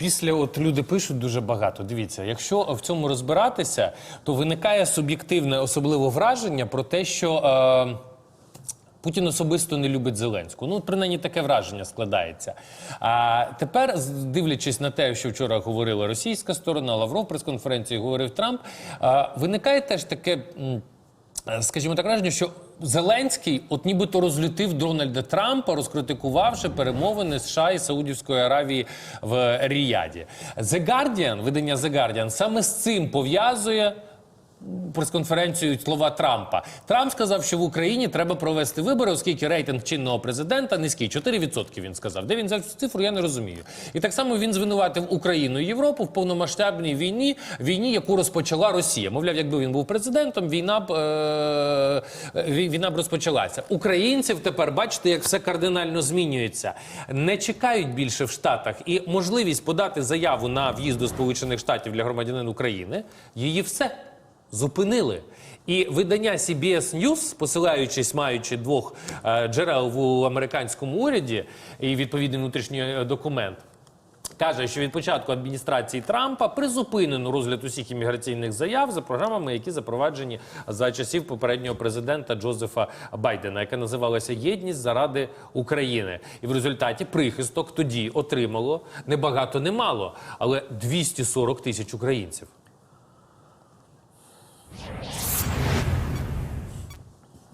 після от люди пишуть дуже багато. Дивіться, якщо в цьому розбиратися, то виникає суб'єктивне особливо враження про те, що. Е, Путін особисто не любить Зеленську. Ну, принаймні таке враження складається. А тепер, дивлячись на те, що вчора говорила російська сторона, Лавров прес-конференції говорив Трамп, а, виникає теж таке. Е, Скажімо так, враження, що Зеленський, от нібито розлютив Дональда Трампа, розкритикувавши перемовини США і Саудівської Аравії в Ріяді. The Guardian, видання The Guardian, саме з цим пов'язує прес-конференцію слова Трампа. Трамп сказав, що в Україні треба провести вибори, оскільки рейтинг чинного президента низький 4% Він сказав. Де він взяв цю цифру, я не розумію. І так само він звинуватив Україну і Європу в повномасштабній війні, війні, яку розпочала Росія. Мовляв, якби він був президентом, війна б е, війна б розпочалася. Українців тепер бачите, як все кардинально змінюється. Не чекають більше в Штатах і можливість подати заяву на в'їзд до Сполучених Штатів для громадянин України. Її все зупинили. І видання CBS News, посилаючись, маючи двох е, джерел в американському уряді і відповідний внутрішній е, документ. Каже, що від початку адміністрації Трампа призупинено розгляд усіх імміграційних заяв за програмами, які запроваджені за часів попереднього президента Джозефа Байдена, яка називалася Єдність заради України. І в результаті прихисток тоді отримало не багато, не мало, але 240 тисяч українців.